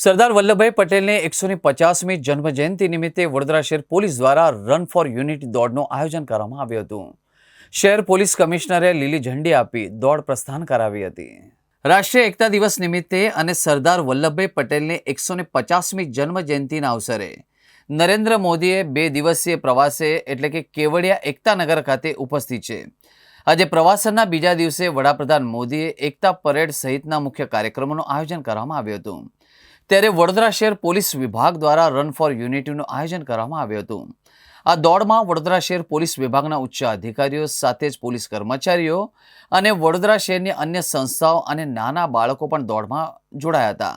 સરદાર વલ્લભભાઈ પટેલને એકસો પચાસમી જન્મજયંતિ નિમિત્તે વડોદરા શહેર પોલીસ દ્વારા રન ફોર યુનિટી દોડનું આયોજન કરવામાં આવ્યું હતું. શહેર પોલીસ કમિશનરે લીલી ઝંડી આપી દોડ પ્રસ્થાન કરાવી હતી. રાષ્ટ્રીય એકતા દિવસ નિમિત્તે અને સરદાર વલ્લભભાઈ પટેલને એકસો પચાસમી જન્મજયંતિના અવસરે નરેન્દ્ર મોદીએ બે દિવસીય પ્રવાસે એટલે કે કેવડિયા એકતાનગર ખાતે ઉપસ્થિત છે. આજે પ્રવાસનના બીજા દિવસે વડાપ્રધાન મોદીએ એકતા પરેડ સહિતના મુખ્ય કાર્યક્રમોનું આયોજન કરવામાં આવ્યું હતું. ત્યારે વડોદરા શહેર પોલીસ વિભાગ દ્વારા રન ફોર યુનિટીનું આયોજન કરવામાં આવ્યું હતું. આ દોડમાં વડોદરા શહેર પોલીસ વિભાગના ઉચ્ચ અધિકારીઓ સાથે જ પોલીસ કર્મચારીઓ અને વડોદરા શહેરની અન્ય સંસ્થાઓ અને નાના બાળકો પણ દોડમાં જોડાયા હતા.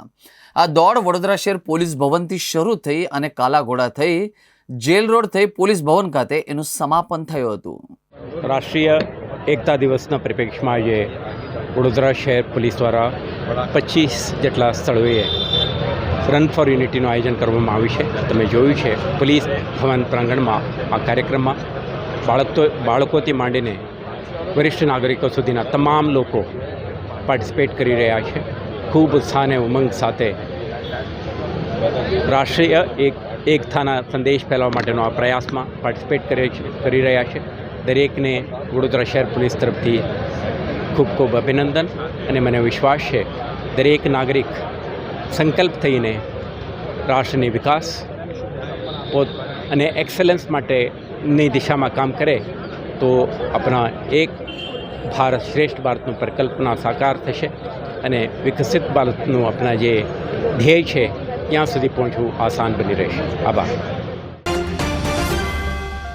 આ દોડ વડોદરા શહેર પોલીસ ભવનથી શરૂ થઈ અને કાલાઘોડા થઈ, જેલ રોડ થઈ પોલીસ ભવન ખાતે એનું સમાપન થયું હતું. રાષ્ટ્રીય એકતા દિવસના પરિપ્રેક્ષમાં આજે વડોદરા શહેર પોલીસ દ્વારા પચીસ જેટલા સ્થળોએ રન ફોર યુનિટીનું આયોજન કરવામાં આવ્યું છે. તમે જોયું છે, પોલીસ ભવન પ્રાંગણમાં આ કાર્યક્રમમાં બાળકો, બાળકોથી માંડીને વરિષ્ઠ નાગરિકો સુધીના તમામ લોકો પાર્ટિસિપેટ કરી રહ્યા છે. ખૂબ ઉત્સાહ અને ઉમંગ સાથે રાષ્ટ્રીય એક, એકતાના સંદેશ ફેલાવવા માટેનો આ પ્રયાસમાં પાર્ટિસિપેટ કરે છે, કરી રહ્યા છે. દરેકને વડોદરા શહેર પોલીસ તરફથી ખૂબ ખૂબ અભિનંદન અને મને વિશ્વાસ છે, દરેક નાગરિક સંકલ્પ થઈને રાષ્ટ્રની વિકાસ પોત અને એક્સેલન્સ માટેની દિશામાં કામ કરે તો આપણા એક ભારત શ્રેષ્ઠ ભારતનું પરિકલ્પના સાકાર થશે અને વિકસિત ભારતનું આપણા જે ધ્યેય છે, ત્યાં સુધી પહોંચવું આસાન બની રહેશે. આભાર.